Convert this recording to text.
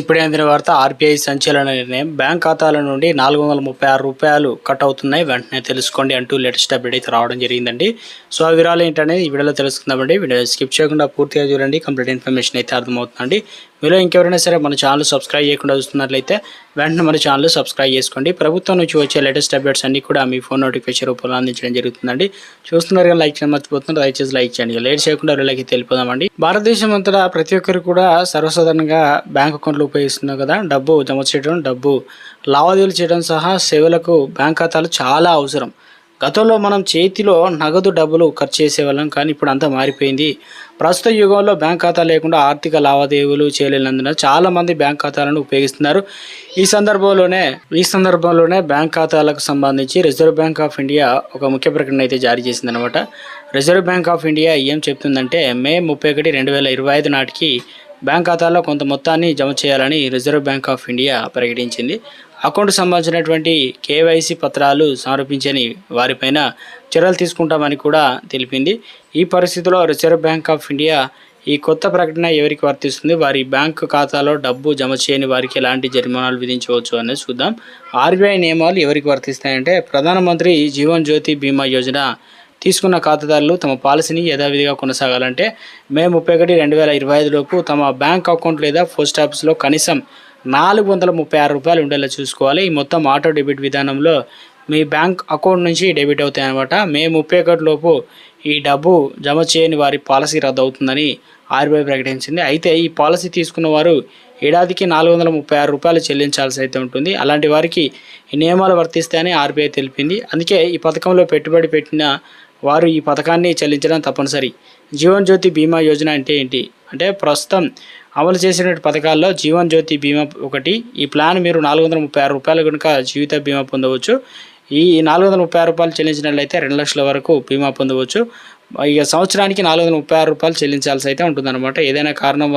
ఇప్పుడే అందిన వార్త ఆర్బీఐ సంచలన నిర్ణయం. బ్యాంక్ ఖాతాల నుండి నాలుగు వందల ముప్పై ఆరు రూపాయలు కట్ అవుతున్నాయి. వెంటనే తెలుసుకోండి అంటూ లేటెస్ట్ అప్డేట్ అయితే రావడం జరిగిందండి. సో ఆ వివరాలు ఏంటనేది ఈ వీడియోలో తెలుసుకుందామండి. వీడియో స్కిప్ చేయకుండా పూర్తిగా చూడండి. కంప్లీట్ ఇన్ఫర్మేషన్ అయితే అర్థమవుతుందండి. మీలో ఇంకెవరైనా సరే మన ఛానల్ సబ్స్క్రైబ్ చేయకుండా చూస్తున్నట్లయితే వెంటనే మన ఛానల్ సబ్స్క్రైబ్ చేసుకోండి. ప్రభుత్వం నుంచి వచ్చే లేటెస్ట్ అప్డేట్స్ అన్ని కూడా మీ ఫోన్ నోటిఫికేషన్ రూపంలో అందించడం జరుగుతుందండి. చూస్తున్నారు కానీ లైక్ చేయడం మర్చిపోతున్నారు. దయచేసి లైక్ చేయండి. లేట్ చేయకుండా వీళ్ళకి తెలిపోదామండి భారతదేశం అంతటా ప్రతి ఒక్కరు కూడా సర్వసాధారణంగా బ్యాంక్ అకౌంట్లు ఉపయోగిస్తున్నారు కదా డబ్బు జమ చేయడం డబ్బు. లావాదేవీలు చేయడం సహా సేవలకు బ్యాంక్ ఖాతాలు చాలా అవసరం. గతంలో మనం చేతిలో నగదు డబ్బులు ఖర్చు చేసేవాళ్ళం కానీ ఇప్పుడు అంతా మారిపోయింది. ప్రస్తుత యుగంలో బ్యాంక్ ఖాతా లేకుండా ఆర్థిక లావాదేవీలు చేయలేనందున చాలామంది బ్యాంక్ ఖాతాలను ఉపయోగిస్తున్నారు. ఈ సందర్భంలోనే ఈ సందర్భంలోనే బ్యాంక్ ఖాతాలకు సంబంధించి రిజర్వ్ బ్యాంక్ ఆఫ్ ఇండియా ఒక ముఖ్య ప్రకటన అయితే జారీ చేసిందనమాట రిజర్వ్ బ్యాంక్ ఆఫ్ ఇండియా ఏం చెప్తుందంటే మే ముప్పై ఒకటి రెండు వేల ఇరవై ఐదు నాటికి బ్యాంక్ ఖాతాలో కొంత మొత్తాన్ని జమ చేయాలని రిజర్వ్ బ్యాంక్ ఆఫ్ ఇండియా ప్రకటించింది అకౌంట్ సంబంధించినటువంటి కేవైసీ పత్రాలు సమర్పించని వారిపైన చర్యలు తీసుకుంటామని కూడా తెలిపింది. ఈ పరిస్థితిలో రిజర్వ్ బ్యాంక్ ఆఫ్ ఇండియా ఈ కొత్త ప్రకటన ఎవరికి వర్తిస్తుంది? వారి బ్యాంక్ ఖాతాలో డబ్బు జమ చేయని వారికి ఎలాంటి జరిమానాలు విధించవచ్చు అనేది చూద్దాం. ఆర్బీఐ నియమాలు ఎవరికి వర్తిస్తాయంటే ప్రధానమంత్రి జీవన్ జ్యోతి బీమా యోజన తీసుకున్న ఖాతాదారులు తమ పాలసీని యథావిధిగా కొనసాగాలంటే మే ముప్పై ఒకటి రెండు వేల ఇరవై ఐదులోపు తమ బ్యాంక్ అకౌంట్ లేదా పోస్ట్ ఆఫీస్లో కనీసం నాలుగు వందల ముప్పై ఆరు రూపాయలు ఉండేలా చూసుకోవాలి. ఈ మొత్తం ఆటో డెబిట్ విధానంలో మీ బ్యాంక్ అకౌంట్ నుంచి డెబిట్ అవుతాయి అనమాట మే ముప్పై ఒకటిలోపు ఈ డబ్బు జమ చేయని వారి పాలసీ రద్దు అవుతుందని ఆర్బీఐ ప్రకటించింది. అయితే ఈ పాలసీ తీసుకున్న వారు ఏడాదికి నాలుగు వందల ముప్పై ఆరు రూపాయలు చెల్లించాల్సి అయితే ఉంటుంది. అలాంటి వారికి ఈ నియమాలు వర్తిస్తాయని ఆర్బీఐ తెలిపింది. అందుకే ఈ పథకంలో పెట్టుబడి పెట్టిన వారు ఈ పథకాన్ని చెల్లించడం తప్పనిసరి. జీవన్ జ్యోతి బీమా యోజన అంటే ఏంటి? అంటే ప్రస్తుతం అమలు చేసిన పథకాల్లో జీవన్ జ్యోతి బీమా ఒకటి ఈ ప్లాన్ మీరు నాలుగు వందల ముప్పై ఆరు రూపాయలు కనుక జీవిత బీమా పొందవచ్చు. ఈ నాలుగు వందల ముప్పై ఆరు రూపాయలు చెల్లించినట్లయితే రెండు లక్షల వరకు బీమా పొందవచ్చు. ఇక సంవత్సరానికి నాలుగు వందల ముప్పై ఆరు రూపాయలు చెల్లించాల్సి అయితే ఉంటుందన్నమాట. ఏదైనా కారణం వల్ల